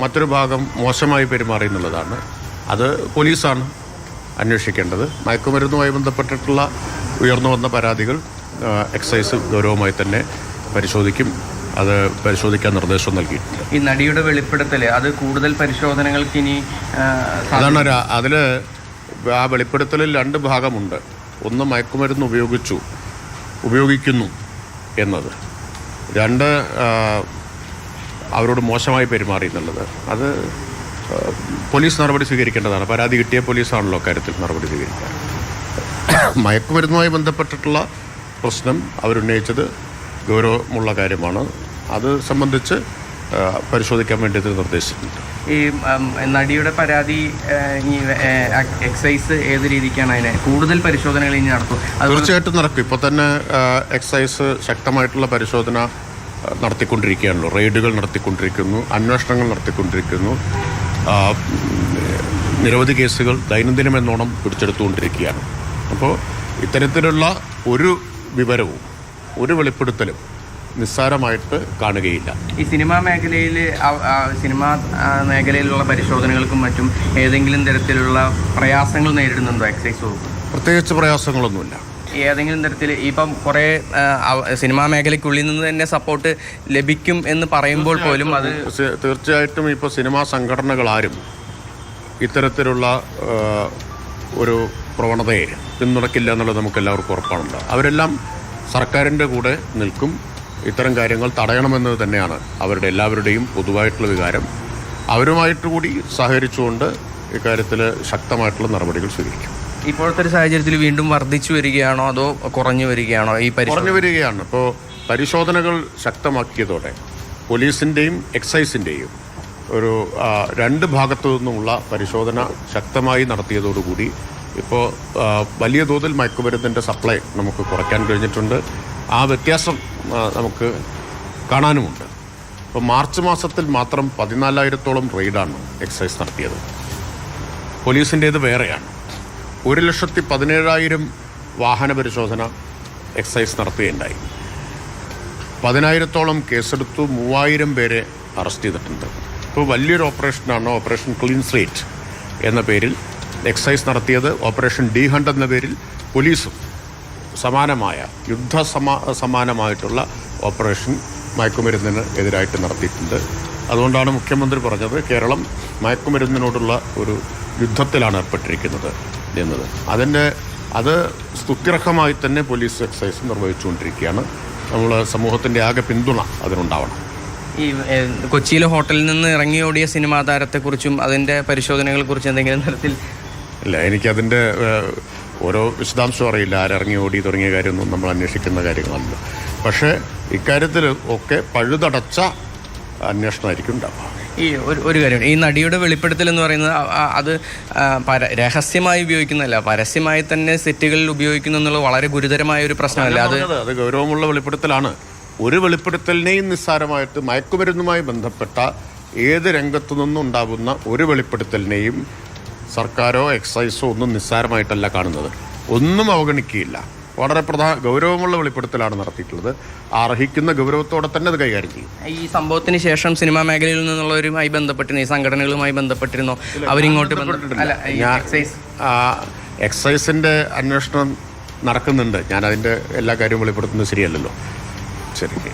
മറ്റൊരു ഭാഗം മോശമായി പെരുമാറി എന്നുള്ളതാണ്. അത് പോലീസാണ് അന്വേഷിക്കേണ്ടത്. മയക്കുമരുന്നുമായി ബന്ധപ്പെട്ടിട്ടുള്ള ഉയർന്നു വന്ന പരാതികൾ എക്സൈസ് ഗൗരവമായി തന്നെ പരിശോധിക്കും. അത് പരിശോധിക്കാൻ നിർദ്ദേശം നൽകിയിട്ടുണ്ട്. ഈ നടിയുടെ വെളിപ്പെടുത്തൽ അത് കൂടുതൽ പരിശോധനകൾക്ക് ഇനി അതാണ് അതിൽ അതിൽ ആ വെളിപ്പെടുത്തലിൽ രണ്ട് ഭാഗമുണ്ട്. ഒന്ന് മയക്കുമരുന്ന് ഉപയോഗിച്ചു ഉപയോഗിക്കുന്നു എന്നത്. രണ്ട് അവരോട് മോശമായി പെരുമാറി എന്നുള്ളത്. അത് പോലീസ് നടപടി സ്വീകരിക്കേണ്ടതാണ്. പരാതി കിട്ടിയ പോലീസാണല്ലോ കാര്യത്തിൽ നടപടി സ്വീകരിക്കുക മയക്കുമരുന്നുമായി ബന്ധപ്പെട്ടിട്ടുള്ള പ്രശ്നം അവരുന്നയിച്ചത് ഗൗരവമുള്ള കാര്യമാണ്. അത് സംബന്ധിച്ച് പരിശോധിക്കാൻ വേണ്ടി നിർദ്ദേശിച്ചിട്ടുണ്ട്. ഈ നടിയുടെ പരാതി എക്സൈസ് ഏത് രീതിക്കാണ് അതിനെ കൂടുതൽ പരിശോധനകൾ ഇനി നടത്തും? തീർച്ചയായിട്ടും നടക്കും. ഇപ്പോൾ തന്നെ എക്സൈസ് ശക്തമായിട്ടുള്ള പരിശോധന നടത്തിക്കൊണ്ടിരിക്കുകയാണല്ലോ. റെയ്ഡുകൾ നടത്തിക്കൊണ്ടിരിക്കുന്നു അന്വേഷണങ്ങൾ നടത്തിക്കൊണ്ടിരിക്കുന്നു. നിരവധി കേസുകൾ ദൈനംദിനം എന്നോണം പിടിച്ചെടുത്തുകൊണ്ടിരിക്കുകയാണ്. അപ്പോൾ ഇത്തരത്തിലുള്ള ഒരു വിവരവും ഒരു വെളിപ്പെടുത്തലും നിസ്സാരമായിട്ട് കാണുകയില്ല. ഈ സിനിമാ മേഖലയിൽ സിനിമാ മേഖലയിലുള്ള പരിശോധനകൾക്കും മറ്റും ഏതെങ്കിലും തരത്തിലുള്ള പ്രയാസങ്ങൾ നേരിടുന്നുണ്ടോ എക്സൈസ് വകുപ്പ്? പ്രത്യേകിച്ച് പ്രയാസങ്ങളൊന്നുമില്ല. ഏതെങ്കിലും തരത്തിൽ ഇപ്പം കുറേ സിനിമാ മേഖലയ്ക്കുള്ളിൽ നിന്ന് തന്നെ സപ്പോർട്ട് ലഭിക്കും എന്ന് പറയുമ്പോൾ പോലും അത് തീർച്ചയായിട്ടും ഇപ്പോൾ സിനിമാ സംഘടനകളാരും ഇത്തരത്തിലുള്ള ഒരു പ്രവണതയെ പിന്തുണക്കില്ല എന്നുള്ളത് നമുക്ക് എല്ലാവർക്കും ഉറപ്പാണുണ്ട് അവരെല്ലാം സർക്കാരിന്റെ കൂടെ നിൽക്കും. ഇത്തരം കാര്യങ്ങൾ തടയണമെന്നത് തന്നെയാണ് അവരുടെ എല്ലാവരുടെയും പൊതുവായിട്ടുള്ള വികാരം. അവരുമായിട്ട് കൂടി സഹകരിച്ചുകൊണ്ട് ഇക്കാര്യത്തിൽ ശക്തമായിട്ടുള്ള നടപടികൾ സ്വീകരിക്കും. ഇപ്പോഴത്തെ ഒരു സാഹചര്യത്തിൽ വീണ്ടും വർദ്ധിച്ചു വരികയാണോ അതോ കുറഞ്ഞു വരികയാണോ ഈ കുറഞ്ഞു വരികയാണ്. ഇപ്പോൾ പരിശോധനകൾ ശക്തമാക്കിയതോടെ പോലീസിന്റെയും എക്സൈസിന്റെയും ഒരു രണ്ട് ഭാഗത്തു നിന്നുമുള്ള പരിശോധന ശക്തമായി നടത്തിയതോടുകൂടി ഇപ്പോൾ വലിയ തോതിൽ മയക്കുമരുന്നിന്റെ സപ്ലൈ നമുക്ക് കുറയ്ക്കാൻ കഴിഞ്ഞിട്ടുണ്ട്. ആ വ്യത്യാസം നമുക്ക് കാണാനുമുണ്ട്. ഇപ്പോൾ മാർച്ച് മാസത്തിൽ മാത്രം പതിനാലായിരത്തോളം റെയ്ഡാണ് എക്സൈസ് നടത്തിയത്. പോലീസിന്റേത് വേറെയാണ്. ഒരു ലക്ഷത്തി പതിനേഴായിരം വാഹന പരിശോധന എക്സൈസ് നടത്തുകയുണ്ടായി. പതിനായിരത്തോളം കേസെടുത്തു മൂവായിരം പേരെ അറസ്റ്റ് ചെയ്തിട്ടുണ്ട്. ഇപ്പോൾ വലിയൊരു ഓപ്പറേഷനാണ് ഓപ്പറേഷൻ ക്ലീൻ സ്ട്രീറ്റ് എന്ന പേരിൽ എക്സൈസ് നടത്തിയത്. ഓപ്പറേഷൻ ഡി ഹണ്ട് എന്ന പേരിൽ പോലീസും സമാനമായ യുദ്ധ സമാ സമാനമായിട്ടുള്ള ഓപ്പറേഷൻ മയക്കുമരുന്നിന് എതിരായിട്ട് നടത്തിയിട്ടുണ്ട്. അതുകൊണ്ടാണ് മുഖ്യമന്ത്രി പറഞ്ഞത് കേരളം മയക്കുമരുന്നിനോടുള്ള ഒരു യുദ്ധത്തിലാണ് ഏർപ്പെട്ടിരിക്കുന്നത്. എന്നത്. അതിന്റെ അത് സ്തുത്യർഹമായി തന്നെ പോലീസ് എക്സൈസ് നിർവഹിച്ചുകൊണ്ടിരിക്കുകയാണ്. നമ്മൾ സമൂഹത്തിന്റെ ആകെ പിന്തുണ അതിനുണ്ടാവണം. ഈ കൊച്ചിയിലെ ഹോട്ടലിൽ നിന്ന് ഇറങ്ങി ഓടിയ സിനിമാ താരത്തെക്കുറിച്ചും അതിന്റെ പരിശോധനകളെ കുറിച്ച് എന്തെങ്കിലും തരത്തിൽ ഇല്ല എനിക്കതിന്റെ ഓരോ വിശദാംശവും അറിയില്ല. ആരിറങ്ങി ഓടി തുടങ്ങിയ കാര്യമൊന്നും നമ്മൾ അന്വേഷിക്കുന്ന കാര്യങ്ങളല്ല. പക്ഷേ ഇക്കാര്യത്തിൽ ഒക്കെ പഴുതടച്ച അന്വേഷണമായിരിക്കും ഉണ്ടാവുക. ഈ ഒരു ഒരു ഈ നടിയുടെ വെളിപ്പെടുത്തൽ എന്ന് പറയുന്നത് അത് പര രഹസ്യമായി ഉപയോഗിക്കുന്നതല്ല. പരസ്യമായി തന്നെ സെറ്റുകളിൽ ഉപയോഗിക്കുന്നു എന്നുള്ളത് വളരെ ഗുരുതരമായ ഒരു പ്രശ്നമല്ല. അത് അത് ഗൗരവമുള്ള വെളിപ്പെടുത്തലാണ്. ഒരു വെളിപ്പെടുത്തലിനെയും നിസ്സാരമായിട്ട് മയക്കുമരുന്നുമായി ബന്ധപ്പെട്ട ഏത് രംഗത്തു നിന്നും ഉണ്ടാകുന്ന ഒരു വെളിപ്പെടുത്തലിനെയും സർക്കാരോ എക്സൈസോ ഒന്നും നിസ്സാരമായിട്ടല്ല കാണുന്നത്. ഒന്നും അവഗണിക്കുകയില്ല. വളരെ പ്രധാന ഗൗരവമുള്ള വെളിപ്പെടുത്തലാണ് നടത്തിയിട്ടുള്ളത്. അർഹിക്കുന്ന ഗൗരവത്തോടെ തന്നെ അത് കൈകാര്യം ചെയ്യും. ഈ സംഭവത്തിന് ശേഷം സിനിമാ മേഖലയിൽ നിന്നുള്ളവരുമായി ബന്ധപ്പെട്ടിരുന്നു ഈ സംഘടനകളുമായി ബന്ധപ്പെട്ടിരുന്നോ അവരിങ്ങോട്ട് എക്സൈസിന്റെ എക്സൈസിന്റെ അന്വേഷണം നടക്കുന്നുണ്ട്. ഞാൻ അതിന്റെ എല്ലാ കാര്യവും വെളിപ്പെടുത്തുന്നത് ശരിയല്ലല്ലോ. ശരി.